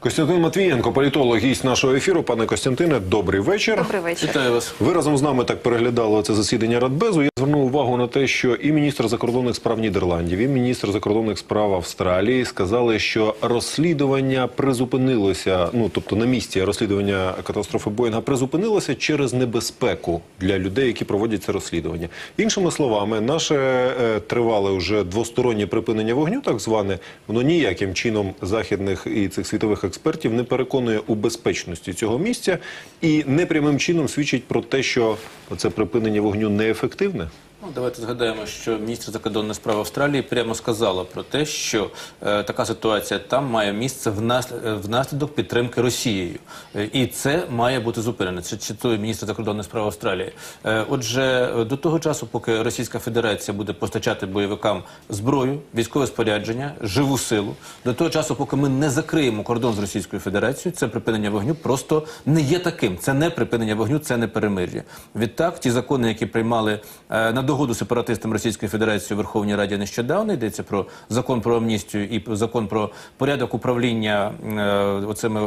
Костянтин Матвієнко, політолог, гість нашого ефіру. Пане Костянтине, добрий вечір. Добрий вечір. Вітаю вас. Ви разом з нами так переглядали це засідання Радбезу. Я звернув увагу на те, що і міністр закордонних справ Нідерландів, і міністр закордонних справ Австралії сказали, що розслідування призупинилося. Ну тобто на місці розслідування катастрофи Боїнга призупинилося через небезпеку для людей, які проводять це розслідування. Іншими словами, наше е, тривале вже двостороннє припинення вогню, так зване, воно ніяким чином західних і цих світових експертів не переконує у безпечності цього місця і непрямим чином свідчить про те, що це припинення вогню неефективне. Ну, давайте згадаємо, що міністр закордонних справ Австралії прямо сказала про те, що е, така ситуація там має місце внас- е, внаслідок підтримки Росією, Е, і це має бути зупинено. Це цитує міністр закордонних справ Австралії. Е, отже, е, до того часу, поки Російська Федерація буде постачати бойовикам зброю, військове спорядження, живу силу, до того часу, поки ми не закриємо кордон з Російською Федерацією, це припинення вогню просто не є таким. Це не припинення вогню, це не перемир'я. Відтак, ті закони, які приймали е, догоду сепаратистам Російської Федерації у Верховній Раді нещодавно, йдеться про закон про амністію і закон про порядок управління е, оцими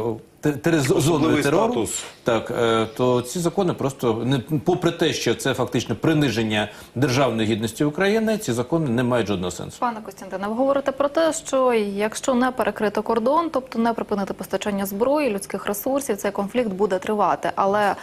зоною терору. статус. Так, е, то ці закони просто не попри те, що це фактично приниження державної гідності України, ці закони не мають жодного сенсу. Пане Костянтине, ви говорите про те, що якщо не перекрито кордон, тобто не припинити постачання зброї, людських ресурсів, цей конфлікт буде тривати. Але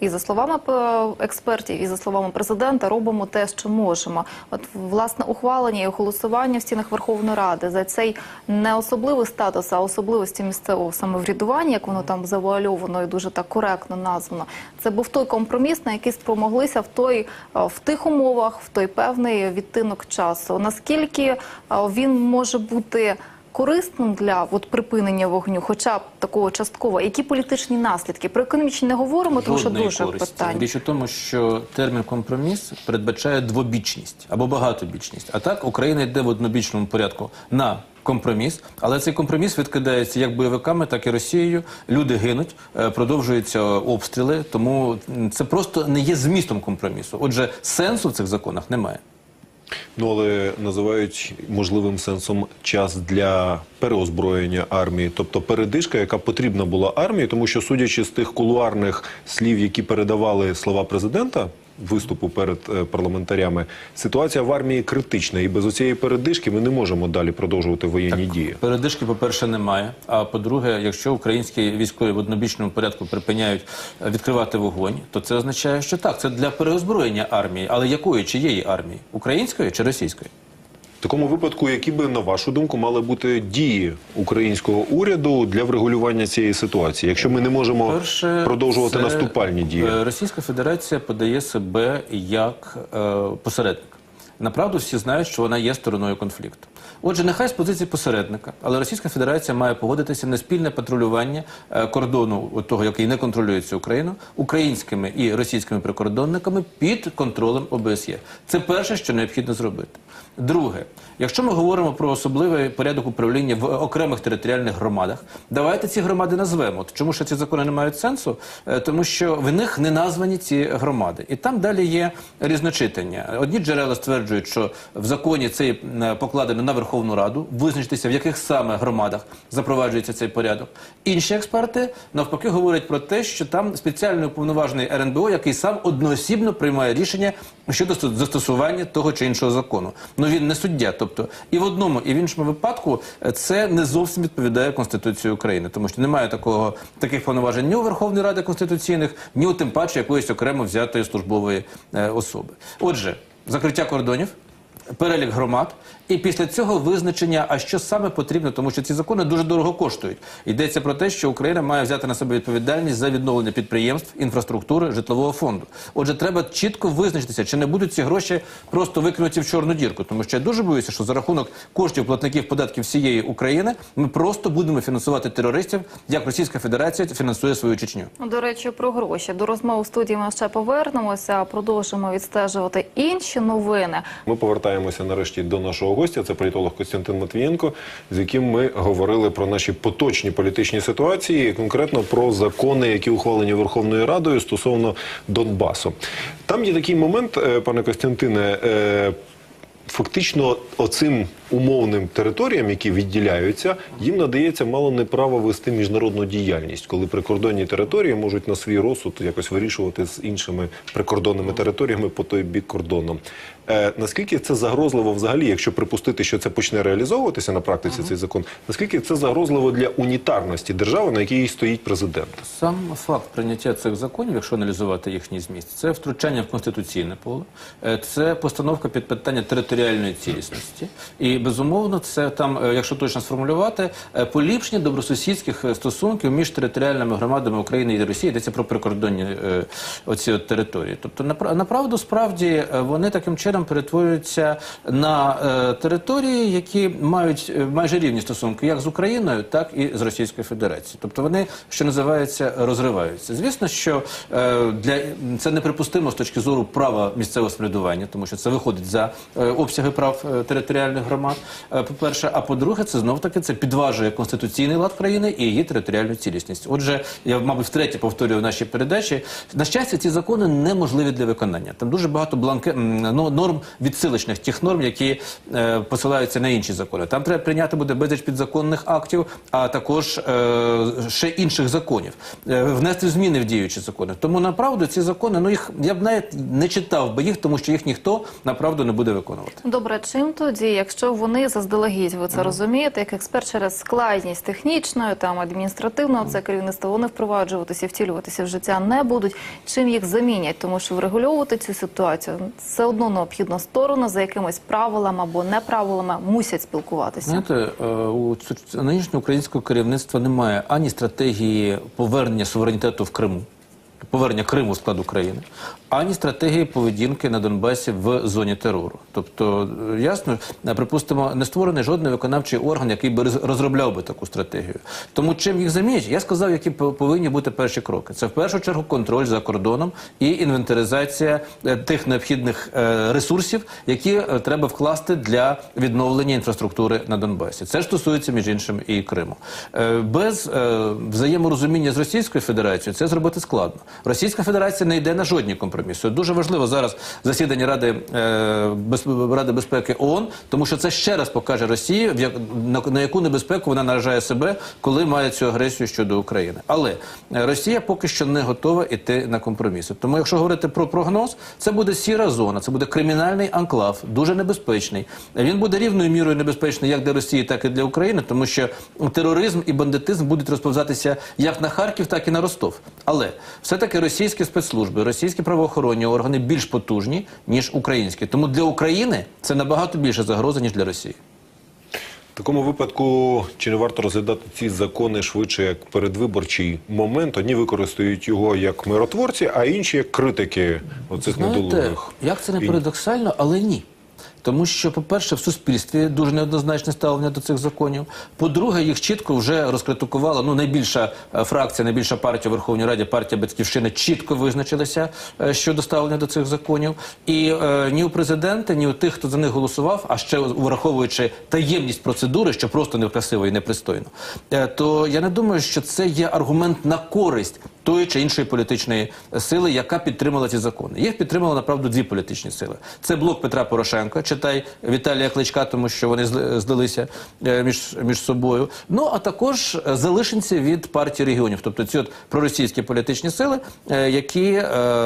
і за словами е, експертів, і за словами президента, робимо те, що можемо. От власне ухвалення і голосування в стінах Верховної Ради за цей не особливий статус, а особливості місцевого самоврядування, як воно там завуальовано і дуже так коректно названо. Це був той компроміс, на який спромоглися в той е, в тих умовах, в той певний відтинок часу. Наскільки е, він може бути корисним для от припинення вогню, хоча б такого частково, які політичні наслідки? Про економічні не говоримо, тому що Жодної дуже користі. питання. Річ у тому, що термін компроміс передбачає двобічність або багатобічність. А так Україна йде в однобічному порядку на компроміс, але цей компроміс відкидається як бойовиками, так і Росією. Люди гинуть, е, продовжуються обстріли. Тому м, це просто не є змістом компромісу. Отже, сенсу в цих законах немає. Ну але називають можливим сенсом час для переозброєння армії, тобто передишка, яка потрібна була армії, тому що судячи з тих кулуарних слів, які передавали слова президента. Виступу перед е, парламентарями ситуація в армії критична, і без цієї передишки ми не можемо далі продовжувати воєнні дії. Передишки, по-перше, немає. А по-друге, якщо українські військові в однобічному порядку припиняють е, відкривати вогонь, то це означає, що так, це для переозброєння армії. Але якої чиєї армії? Української чи російської? В такому випадку, які би на вашу думку мали бути дії українського уряду для врегулювання цієї ситуації, якщо ми не можемо Перше, продовжувати це, наступальні дії? е, Російська Федерація подає себе як е, посередник. Направду всі знають, що вона є стороною конфлікту. Отже, нехай з позиції посередника, але Російська Федерація має погодитися на спільне патрулювання е, кордону того, який не контролюється Україну, українськими і російськими прикордонниками під контролем ОБСЄ. Це перше, що необхідно зробити. Друге, якщо ми говоримо про особливий порядок управління в окремих територіальних громадах, давайте ці громади назвемо. Чому що ці закони не мають сенсу? Е, Тому що в них не названі ці громади, і там далі є різночитання. Одні джерела стверджують, що в законі це є, е, покладено на Верховну Раду визначитися, в яких саме громадах запроваджується цей порядок. Інші експерти навпаки говорять про те, що там спеціальний уповноважений РНБО, який сам одноосібно приймає рішення щодо застосування того чи іншого закону. Ну він не суддя. Тобто і в одному, і в іншому випадку е, це не зовсім відповідає Конституції України, тому що немає такого таких повноважень ні у Верховної Ради конституційних, ні у тим паче якоїсь окремо взятої службової е, особи. Отже, закриття кордонів. Перелік громад, і після цього визначення, а що саме потрібно, тому що ці закони дуже дорого коштують. Йдеться про те, що Україна має взяти на себе відповідальність за відновлення підприємств, інфраструктури, житлового фонду. Отже, треба чітко визначитися, чи не будуть ці гроші просто викинуті в чорну дірку, тому що я дуже боюся, що за рахунок коштів платників податків всієї України ми просто будемо фінансувати терористів, як Російська Федерація фінансує свою Чечню. До речі, про гроші. До розмови в студії ми ще повернемося. Продовжимо відстежувати інші новини. Ми повертаємося нарешті до нашого гостя. Це політолог Костянтин Матвієнко, з яким ми говорили про наші поточні політичні ситуації, конкретно про закони, які ухвалені Верховною Радою стосовно Донбасу. Там є такий момент, е, пане Костянтине. Фактично оцим умовним територіям, які відділяються, їм надається мало не право вести міжнародну діяльність, коли прикордонні території можуть на свій розсуд якось вирішувати з іншими прикордонними територіями по той бік кордону. Е, наскільки це загрозливо взагалі, якщо припустити, що це почне реалізовуватися на практиці цей закон, наскільки це загрозливо для унітарності держави, на якій стоїть президент? Сам факт прийняття цих законів, якщо аналізувати їхній зміст, це втручання в конституційне поле, е, це постановка під питання територіальної цілісності. І безумовно, це там, е, якщо точно сформулювати, е, поліпшення добросусідських е, стосунків між територіальними громадами України і Росії. Йдеться про прикордонні оці от території. Тобто, напра- направду, справді вони таким чином перетворюються на території, які мають майже рівні стосунки як з Україною, так і з Російською Федерацією. Тобто вони, що називається, розриваються. Звісно, що для це неприпустимо з точки зору права місцевого самоврядування, тому що це виходить за е, обсяги прав е, територіальних громад. е, По-перше, а по-друге, це знов таки це підважує конституційний лад країни і її територіальну цілісність. Отже, я мабуть втретє повторюю в нашій передачі. На щастя, ці закони неможливі для виконання. Там дуже багато бланке ну, норм відсилочних тих норм, які е, посилаються на інші закони. Там треба прийняти буде безліч підзаконних актів, а також ще інших законів, внести зміни в діючі закони. Тому направду ці закони, ну їх я б навіть не читав би їх, тому що їх ніхто направду не буде виконувати. Добре, чим тоді, якщо вони заздалегідь, ви це розумієте, як експерт через складність технічної, там адміністративного, це керівництво, вони впроваджуватися втілюватися в життя не будуть. Чим їх замінять? Тому що врегульовувати цю ситуацію все одно необхідно сторони за якимись правилами або неправилами мусять спілкуватися. Знаєте, е, у нинішнього українського керівництва немає ані стратегії повернення суверенітету в Криму, повернення Криму в склад України, ані стратегії поведінки на Донбасі в зоні терору. Тобто, е, ясно, е, припустимо, не створений жодний виконавчий орган, який би розробляв би таку стратегію. Тому чим їх замінять? Я сказав, які по- повинні бути перші кроки. Це в першу чергу контроль за кордоном і інвентаризація е, тих необхідних ресурсів, які треба вкласти для відновлення інфраструктури на Донбасі. Це ж стосується між іншим і Криму. Без взаєморозуміння з Російською Федерацією це зробити складно. Російська Федерація не йде на жодні компроміси. Дуже важливо зараз засідання Ради е, Ради безпеки ООН, тому що це ще раз покаже Росії, на, яку небезпеку вона наражає себе, коли має цю агресію щодо України. Але Росія поки що не готова йти на компроміси. Тому, якщо говорити про прогноз, це буде сіра зона, це буде кримінальний анклав, дуже небезпечний. Він буде рівною мірою небезпечний як для Росії, так і для України, тому що тероризм і бандитизм будуть розповзатися як на Харків, так і на Ростов. Але все-таки російські спецслужби, російські правоохоронні органи більш потужні ніж українські. Тому для України це набагато більше загроза ніж для Росії. В такому випадку чи не варто розглядати ці закони швидше як передвиборчий момент? Одні використають його як миротворці, а інші як критики оцих Знаєте, недолугих. як це не парадоксально, але ні. Тому що, по-перше, в суспільстві дуже неоднозначне ставлення до цих законів. По-друге, їх чітко вже розкритикувала ну найбільша е, фракція, найбільша партія у Верховній Раді, партія Батьківщини, чітко визначилася е, щодо ставлення до цих законів. І е, ні у президента, ні у тих, хто за них голосував, а ще враховуючи таємність процедури, що просто некрасиво і непристойно, е, то я не думаю, що це є аргумент на користь тої чи іншої політичної сили, яка підтримала ці закони. Їх підтримали направду дві політичні сили. Це блок Петра Порошенка, читай Віталія Кличка, тому що вони здалися е, між, між собою. Ну а також е, залишенці від партії регіонів, тобто ці от проросійські політичні сили, е, які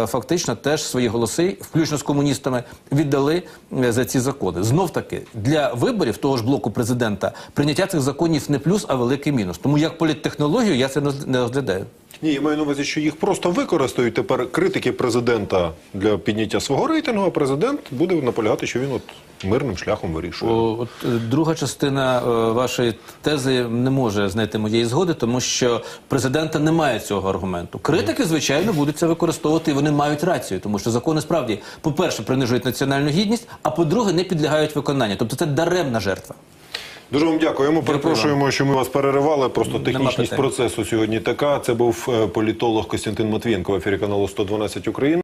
фактично теж свої голоси, включно з комуністами, віддали за ці закони. Знов таки для виборів того ж блоку президента прийняття цих законів не плюс, а великий мінус. Тому як політтехнологію я це не розглядаю. Ні, я маю на увазі, що їх просто використають тепер критики президента для підняття свого рейтингу, а президент буде наполягати, що він от мирним шляхом вирішує. О, От е, друга частина е, вашої тези не може знайти моєї згоди, тому що президента немає цього аргументу. Критики, звичайно, будуть це використовувати, і вони мають рацію, тому що закони справді, по-перше, принижують національну гідність, а по-друге, не підлягають виконанню. Тобто це даремна жертва. Дуже вам дякуємо. Перепрошуємо, що ми вас переривали. Просто технічність процесу сьогодні така. Це був е, політолог Костянтин Матвієнко в ефірі каналу 112 Україна.